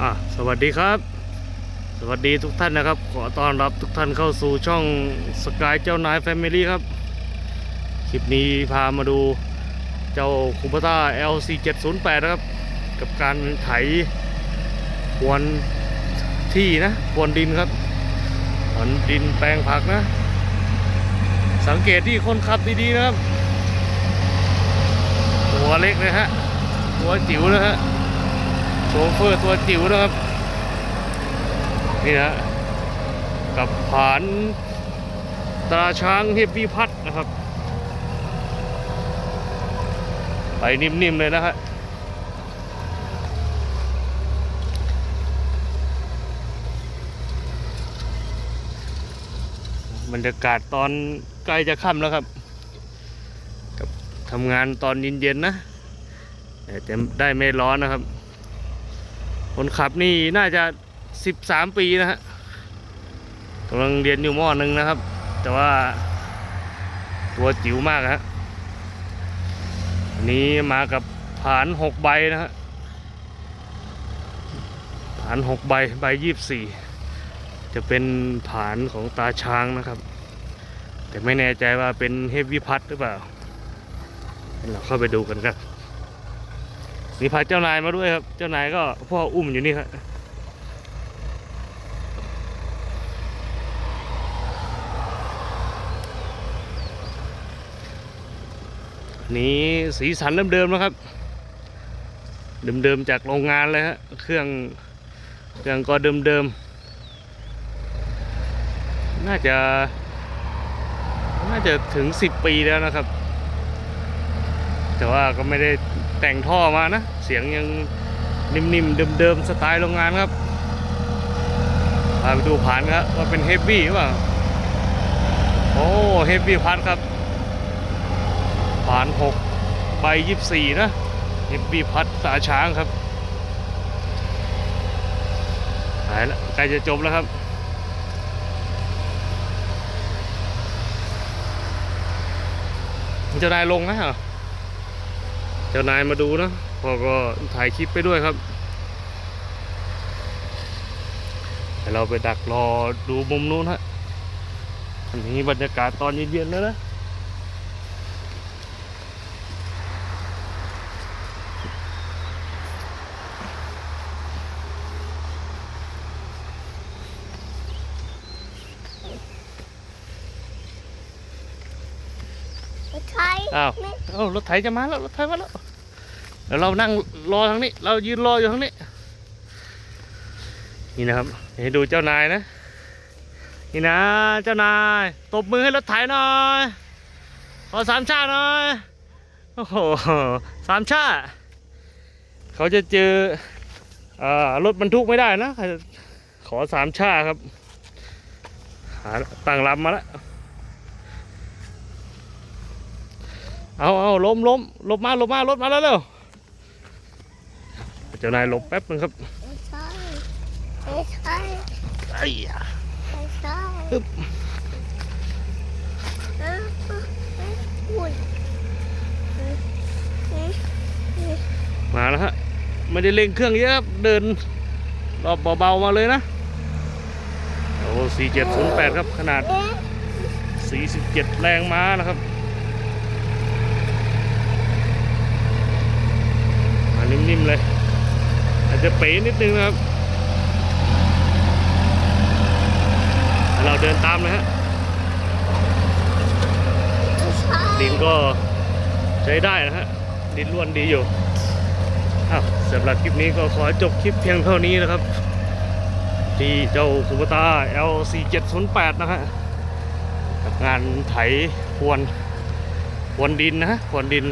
อะสวัสดีครับ สวัสดีทุกท่านนะครับ ขอต้อนรับทุกท่านเข้าสู่ช่องสกายเจ้านายแฟมิลี่ครับ คลิปนี้พามาดูเจ้าคูปต้า LC708 นะครับ กับการไถพรวนที่นะพรวนดินครับพรวนดินแปลงผักนะ สังเกตที่คนขับดีๆนะครับ หัวเล็กนะฮะตัวจิ๋วนะฮะ โชเฟอร์ตัวจิ๋วนะครับ นี่นะกับผานตาช้างเฮฟวี่พัดนะครับ ไปนิ่ม ๆ เลยนะฮะบรรยากาศตอนใกล้จะค่ำแล้วครับกับทำงานตอนเย็นๆนะแต่ได้ไม่ร้อนนะครับ คนขับนี่น่าจะ13ปีนะฮะกำลังเรียนอยู่มอหนึ่งนะครับ แต่ว่าตัวจิ๋วมากฮะอันนี้มากับผานหกใบนะฮะผานหกใบใบยี่สี่จะเป็นผานของตาช้างนะครับ แต่ไม่แน่ใจว่าเป็นเฮฟวี่พัดหรือเปล่าเราเข้าไปดูกันครับ มีพาเจ้านายมาด้วยครับ เจ้านายก็พ่ออุ้มอยู่นี่ครับนี่สีสันเดิมๆนะครับ เดิมๆจากโรงงานเลยฮะเครื่องเครื่องก็เดิมๆน่าจะน่าจะถึงสิบปีแล้วนะครับ แต่ว่าก็ไม่ได้ แต่งท่อมานะ เสียงยังนิ่มๆเดิมๆสไตล์โรงงานครับพาไปดูผ่านครับว่าเป็นเฮฟวี่หรือเปล่าโอ้เฮฟวี่พัดครับผ่านหกใบยี่สี่นะเฮฟวี่พัดตาช้างครับหายแล้วใกล้จะจบแล้วครับจ้านายลงนะเหรอ เจ้านายมาดูนะพอก็ถ่ายคลิปไปด้วยครับเราไปดักรอดูมุมนู้นฮะอันนี้บรรยากาศตอนเย็นๆแล้วนะ ใช่อ้าวไม่เอ้ารถไถจะมาแล้วรถไถมาแล้วเดี๋ยวเรานั่งรอทางนี้ เรายืนรออยู่ทางนี้ นี่นะครับให้ดูเจ้านายนะ นี่นะเจ้านายตบมือให้รถไถหน่อยขอสามชาติหน่อยโอ้โหสามชาติเขาจะเจอเอ่อรถบรรทุกไม่ได้นะ ขอสามชาติครับหาตั้งลำมาแล้ว เอาเอาล้มล้มหลบมาหลบมารถมาแล้วเร็วเจ้านายหลบแป๊บนึงครับไม่ใช่ไม่ใช่ไอ้ยาไม่ใช่อึ๊บอ้าวไม่หุ่นอืมอืมอืมมาแล้วฮะไม่ได้เร่งเครื่องเยอะครับเดินรอบเบาๆมาเลยนะโอ้สี่เจ็ดศูนย์แปดครับ ขนาดเอ๊ะสี่สิบเจ็ดแรงม้านะครับมานิ่มๆเลย อา จะเป๋นิดนึงนะครับ เราเดินตามเลยฮะดินก็ใช้ได้นะฮะ ดินล้วนดีอยู่อ้าวสำหรับคลิปนี้ก็ขอจบคลิปเพียงเท่านี้นะครับ ที่เจ้าคูปตา L4708 นะฮะกับงานไถพรวนพรวนดินนะฮะพรวนดิน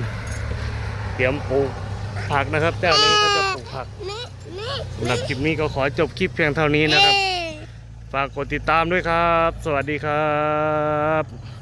เตรียมปลูกผักนะครับเจ้านี้ ผักนี่นี่สำหรับคลิปนี้ก็ขอจบคลิปเพียงเท่านี้นะครับเอ๊ะฝากกดติดตามด้วยครับ สวัสดีครับไม่ใช่